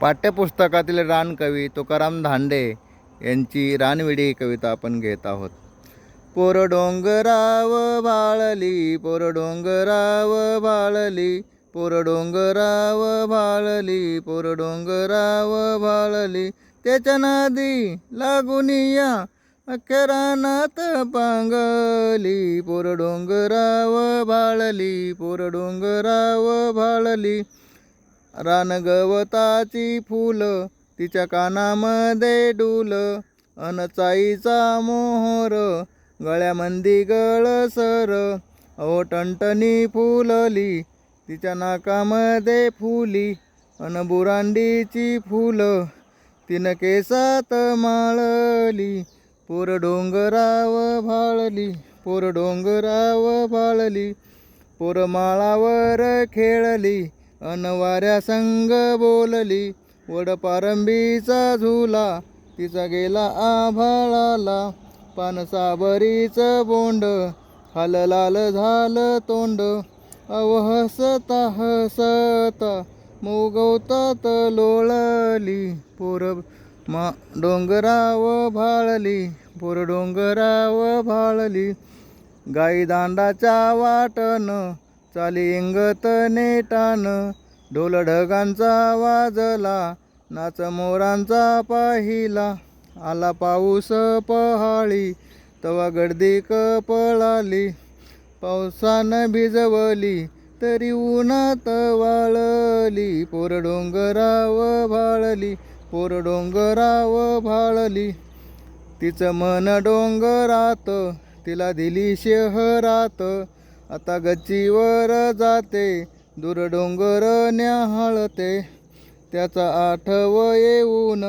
पाठ्यपुस्तकातील रानकवी तुकाराम धांडे यांची रानविडी ही कविता आपण घेत आहोत. पोरडोंगराव बाळली भाळली बाळली पोरडोंगराव भाळली पोरडोंगराव भाळली भाळली त्याच्या नादी लागुनिया या अखेरानात पांगली. पोरडोंगराव भाळली पोरडोंगराव भाळली रानगवताची फुलं तिच्या कानामध्ये डुल. अनचाईचा मोहर गळ्यामंदी गळसर. अहो टणटणी फुलली तिच्या नाकामध्ये फुली. अन बुरांडीची फुलं तिनं केसात माळली. पोर डोंगराव भाळली पोर डोंगराव भाळली. पोर माळावर खेळली अनवाऱ्या संग बोलली वडपारंबीचा झुला तिचा गेला आभाळाला. पानसाबरीचं बोंड हललाल झालं तोंड. अवहसता हसता हसता मोगवतात लोळली. पोर मा डोंगराव भाळली पोर डोंगराव भाळली. गाई दांडाच्या वाटन चाली इंगत नेटान ढोल ढगांचा वाजला नाच मोरांचा पाहिला. आला पाऊस पहाळी तवा गर्दी कपळाली. पावसानं भिजवली तरी उन्हात वाळली. पोर डोंगराव भाळली पोर डोंगराव भाळली. तिचं मन डोंगरात तिला दिली शहरात. आता गच्चीवर जाते दूर डोंगर न्याहाळते. त्याचा आठव येऊन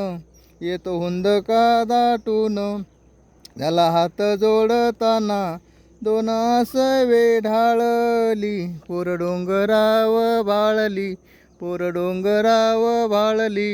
येतो हुंदका दाटून त्याला हात जोडताना दोन आसवे ढाळली. पोर डोंगराव भाळली पोर डोंगराव भाळली